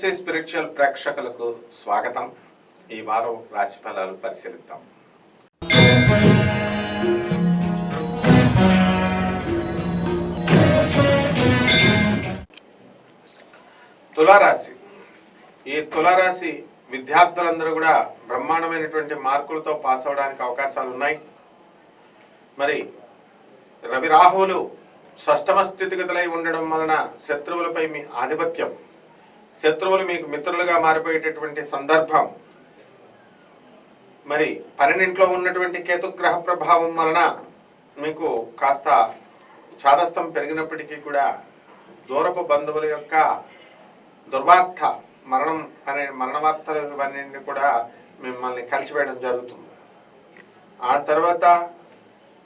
Spiritual ప్రేక్షకులకు స్వాగతం. ఈ వారం రాశి ఫలాలు పరిశీలిద్దాం. తులారాశి. ఈ తులారాశి విద్యార్థులందరూ కూడా బ్రహ్మాండమైనటువంటి మార్కులతో పాస్ అవడానికి అవకాశాలు ఉన్నాయి. మరి రవి రాహువులు షష్టమ స్థితిగతులై ఉండడం వలన శత్రువులపై మీ ఆధిపత్యం శత్రువులు మీకు మిత్రులుగా మారిపోయేటటువంటి సందర్భం. మరి పన్నెండింట్లో ఉన్నటువంటి కేతుగ్రహ ప్రభావం వలన మీకు కాస్త చాదస్తం పెరిగినప్పటికీ కూడా దూరపు బంధువుల యొక్క దుర్వార్త మరణం అనే మరణవార్తలు ఇవన్నీ కూడా మిమ్మల్ని కలిసివేయడం జరుగుతుంది. ఆ తర్వాత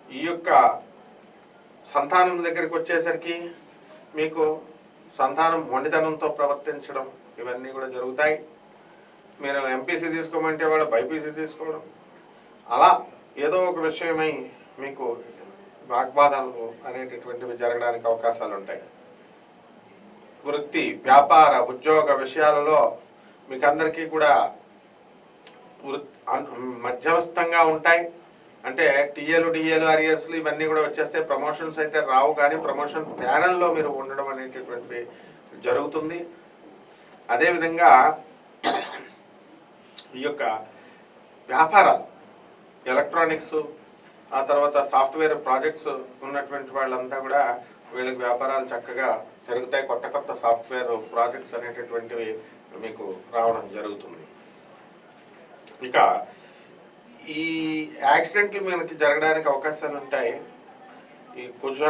ఈ యొక్క సంతానం దగ్గరికి వచ్చేసరికి మీకు సంతానం మొండితనంతో ప్రవర్తించడం ఇవన్నీ కూడా జరుగుతాయి. మీరు ఎంపీసీ తీసుకోమంటే వాళ్ళు బైపీసీ తీసుకోవడం. అలా ఏదో ఒక విషయమై మీకు వాగ్వాదాలు అనేటటువంటివి జరగడానికి అవకాశాలు ఉంటాయి వృత్తి వ్యాపార ఉద్యోగ విషయాలలో మీకు అందరికీ కూడా వృత్- మధ్యవస్థంగా ఉంటాయి. అంటే టీఏలు డిఏలు అరియర్స్లు ఇవన్నీ కూడా వచ్చేస్తే ప్రమోషన్స్ అయితే రావు కానీ ప్రమోషన్ ప్యానల్లో మీరు ఉండడం అనేటటువంటివి జరుగుతుంది. అదేవిధంగా ఈ యొక్క వ్యాపారాలు ఎలక్ట్రానిక్స్ ఆ తర్వాత సాఫ్ట్వేర్ ప్రాజెక్ట్స్ ఉన్నటువంటి వాళ్ళంతా కూడా వీళ్ళకి వ్యాపారాలు చక్కగా జరుగుతాయి. కొత్త కొత్త సాఫ్ట్వేర్ ప్రాజెక్ట్స్ అనేటటువంటివి మీకు రావడం జరుగుతుంది. ఇక ఈ యాక్సిడెంట్లు మనకి జరగడానికి అవకాశాలు ఉంటాయి. ఈ కుజ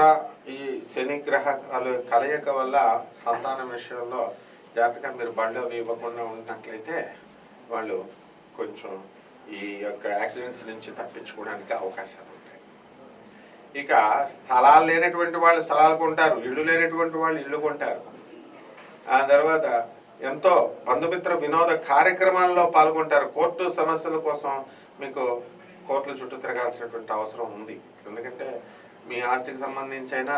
ఈ శని గ్రహాలు కలయిక వల్ల సంతానం విషయంలో జాతకం మీరు బళ్ళు అవి ఇవ్వకుండా ఉన్నట్లయితే వాళ్ళు కొంచెం ఈ యొక్క యాక్సిడెంట్స్ నుంచి తప్పించుకోవడానికి అవకాశాలు ఉంటాయి. ఇక స్థలాలు లేనటువంటి వాళ్ళు స్థలాలు కొంటారు ఇల్లు లేనటువంటి వాళ్ళు ఇళ్ళు కొంటారు. ఆ తర్వాత ఎంతో బంధుమిత్ర వినోద కార్యక్రమాల్లో పాల్గొంటారు. కోర్టు సమస్యల కోసం మీకు కోర్టుల చుట్టూ తిరగాల్సినటువంటి అవసరం ఉంది. ఎందుకంటే మీ ఆస్తికి సంబంధించి అయినా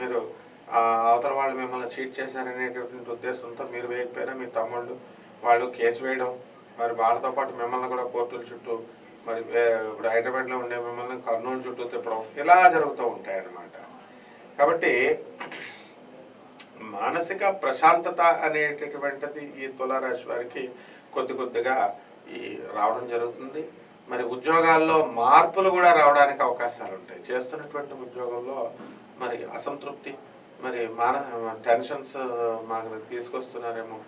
మీరు అవతల వాళ్ళు మిమ్మల్ని చీట్ చేశారనేటటువంటి ఉద్దేశంతో మీరు వేయకపోయినా మీ తమ్ముళ్ళు వాళ్ళు కేసు వేయడం మరి వాళ్ళతో పాటు మిమ్మల్ని కూడా కోర్టుల చుట్టూ మరి ఇప్పుడు హైదరాబాద్లో ఉండే మిమ్మల్ని కర్నూలు చుట్టూ తిప్పడం ఇలా జరుగుతూ ఉంటాయన్నమాట. కాబట్టి మానసిక ప్రశాంతత అనేటటువంటిది ఈ తులారాశి వారికి కొద్ది కొద్దిగా ఈ రావడం జరుగుతుంది. మరి ఉద్యోగాల్లో మార్పులు కూడా రావడానికి అవకాశాలు ఉంటాయి. చేస్తున్నటువంటి ఉద్యోగంలో మరి అసంతృప్తి మరి మాన టెన్షన్స్ మాకు తీసుకొస్తున్నారేమో.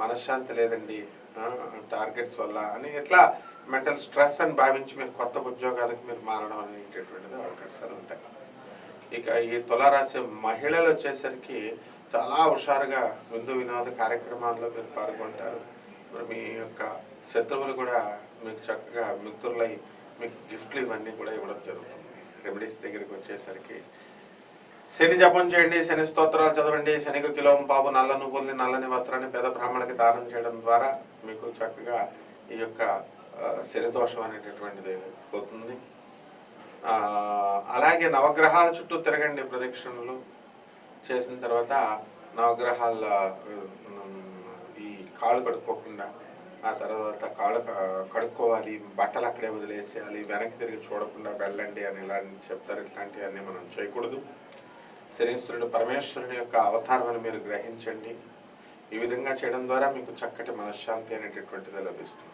మనశ్శాంతి లేదండి. టార్గెట్స్ వల్ల అని ఇట్లా మెంటల్ స్ట్రెస్ అని భావించి మీరు కొత్త ఉద్యోగాలకు మీరు మారడం అనేటటువంటిది అవకాశాలు ఉంటాయి. ఇక ఈ తులారాశి మహిళలు వచ్చేసరికి చాలా హుషారుగా విందు వినోద కార్యక్రమాల్లో మీరు పాల్గొంటారు. మరి మీ యొక్క శత్రువులు కూడా మీకు చక్కగా మిత్రులై మీకు గిఫ్ట్లు ఇవన్నీ కూడా ఇవ్వడం జరుగుతుంది. రెమెడీస్ దగ్గరికి వచ్చేసరికి శని జపం చేయండి శని స్తోత్రాలు చదవండి శనికి కిలోం పాపు నల్ల నువ్వుల్ని నల్లని వస్త్రాన్ని పేద బ్రాహ్మణులకి దానం చేయడం ద్వారా మీకు చక్కగా ఈ యొక్క శని దోషం అనేటటువంటిది పోతుంది. అలాగే నవగ్రహాల చుట్టూ తిరగండి ప్రదక్షిణలు చేసిన తర్వాత నవగ్రహాల ఈ కాళ్ళు కడుక్కోకుండా ఆ తర్వాత కాళ్ళు కడుక్కోవాలి బట్టలు అక్కడే వదిలేసేయాలి వెనక్కి తిరిగి చూడకుండా వెళ్ళండి అని ఇలాంటి చెప్తారు. ఇట్లాంటివన్నీ మనం చేయకూడదు. శనీశ్వరుడు పరమేశ్వరుని యొక్క అవతారం అని మీరు గ్రహించండి. ఈ విధంగా చేయడం ద్వారా మీకు చక్కటి మనశ్శాంతి అనేటటువంటిది లభిస్తుంది.